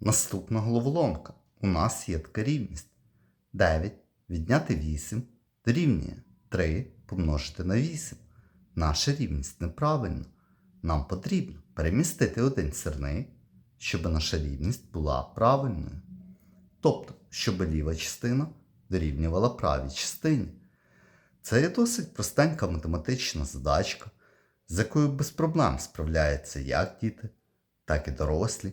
Наступна головоломка. У нас є така рівність. 9 відняти 8 дорівнює 3 помножити на 8. Наша рівність неправильна. Нам потрібно перемістити один сірник, щоб наша рівність була правильною. Тобто, щоб ліва частина дорівнювала правій частині. Це є досить простенька математична задачка, з якою без проблем справляються як діти, так і дорослі.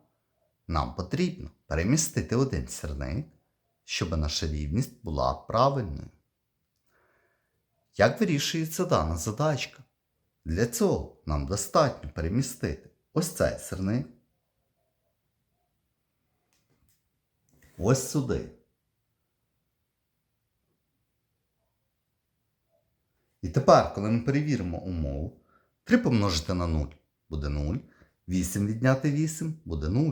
Нам потрібно перемістити один сірник, щоб наша рівність була правильною. Як вирішується дана задачка? Для цього нам достатньо перемістити ось цей сирник. Ось сюди. І тепер, коли ми перевіримо умову, 3 помножити на 0 буде 0, 8 відняти 8 буде 0,